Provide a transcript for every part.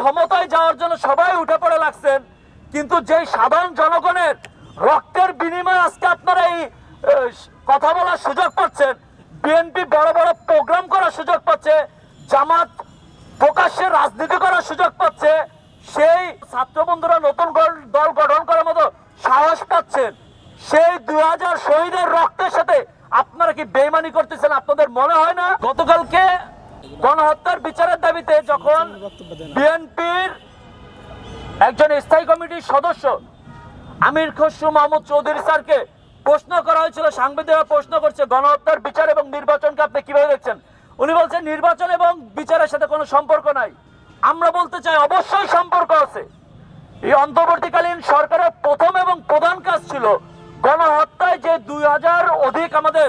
ক্ষমতায় যাওয়ার জন্য সবাই উঠে পড়ে লাগছেন। কিন্তু যেই সাধারণ জনগণের রক্তের বিনিময়ে আজকে আপনারা এই কথা বলার সুযোগ পাচ্ছেন বিএনপি বড় বড় প্রোগ্রাম করার সুযোগ পাচ্ছে, জামাত প্রকাশ্যে রাজনীতি করার সুযোগ পাচ্ছে, সেই ছাত্র বন্ধুরা নতুন দল গঠন করার মতো সাহস পাচ্ছেন। সেই দুই হাজার শহীদের রক্তের সাথে আপনারা কি বেইমানি করতেছেন আপনাদের মনে হয় না? গতকালকে গণহত্যার বিচারের দাবিতে যখন বিএনপির একজন স্থায়ী কমিটির সদস্য আমির খসরু মাহমুদ চৌধুরী স্যারকে প্রশ্ন করা হয়েছিল, সাংবাদিকরা প্রশ্ন করছে, গণহত্যার বিচার এবং নির্বাচনকে আপনি কীভাবে দেখছেন? উনি বলছেন, নির্বাচন এবং বিচারের সাথে কোনো সম্পর্ক নাই। আমরা বলতে চাই, অবশ্যই সম্পর্ক আছে। এই অন্তর্বর্তীকালীন সরকারের প্রথম এবং প্রধান কাজ ছিল গণহত্যায় যে দুই হাজার অধিক আমাদের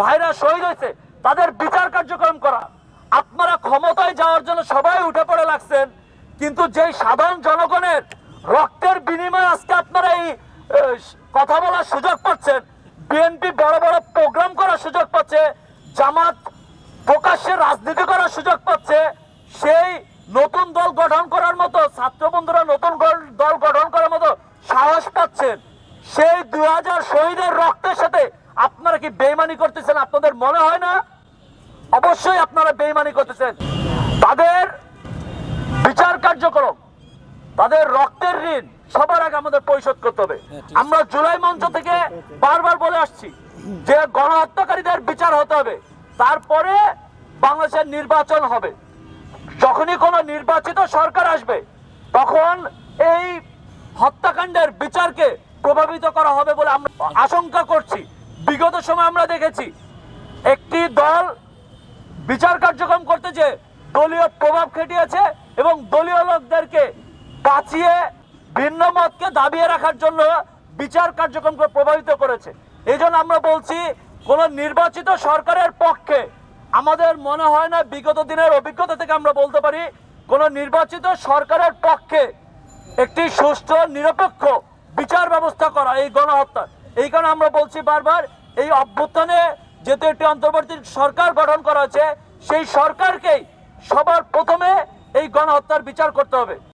ভাইরা শহীদ হয়েছে, তাদের বিচার কার্যক্রম করা। যাওয়ার জন্য সবাই উঠে পড়ে লাগছেন। কিন্তু যেই সাধারণ জনগণের রক্তের বিনিময়ে আজকে আপনারা এই কথা বলার সুযোগ পাচ্ছেন, বিএনপি বড় বড় প্রোগ্রাম করার সুযোগ পাচ্ছে, জামাত প্রকাশ্যে রাজনীতি করার সুযোগ পাচ্ছে, সেই নতুন দল গঠন করার মতো, ছাত্র বন্ধুরা নতুন দল গঠন করার মতো সাহস পাচ্ছেন। সেই দু হাজার শহীদের রক্তের সাথে আপনারা কি বেইমানি করতেছেন? আপনাদের মনে হয় না? অবশ্যই আপনারা বেইমানি করতেছেন। তাদের বিচার কার্যক্রম তাদের রক্তের ঋণ সবার আগে আমাদের পরিশোধ করতে হবে। আমরা জুলাই মঞ্চ থেকে বারবার বলে আসছি যে গণহত্যাকারীদের বিচার হতে হবে। তারপরে বাংলাদেশের নির্বাচন হবে। যখনই কোনো নির্বাচিত সরকার আসবে তখন এই হত্যাকাণ্ডের বিচারকে প্রভাবিত করা হবে বলে আমরা আশঙ্কা করছি। বিগত সময় আমরা দেখেছি একটি দল বিচার কার্যক্রম করতে যে দলীয় প্রভাব খেটিয়েছে এবং দলীয় লোকদেরকে বাঁচিয়ে ভিন্ন মতকে দাবিয়ে রাখার জন্য বিচার কার্যক্রমকে প্রভাবিত করেছে। এই আমরা বলছি, কোন নির্বাচিত সরকারের পক্ষে আমাদের মনে হয় না, বিগত দিনের অভিজ্ঞতা থেকে আমরা বলতে পারি, কোন নির্বাচিত সরকারের পক্ষে একটি সুষ্ঠু, নিরপেক্ষ বিচার ব্যবস্থা করা, এই গণহত্যা এই কারণে আমরা বলছি বারবার, এই অভ্যুত্থানে যেহেতু একটি অন্তর্বর্তী সরকার গঠন করা হয়েছে, সেই সরকারকেই সবার প্রথমে এই গণহত্যার বিচার করতে হবে।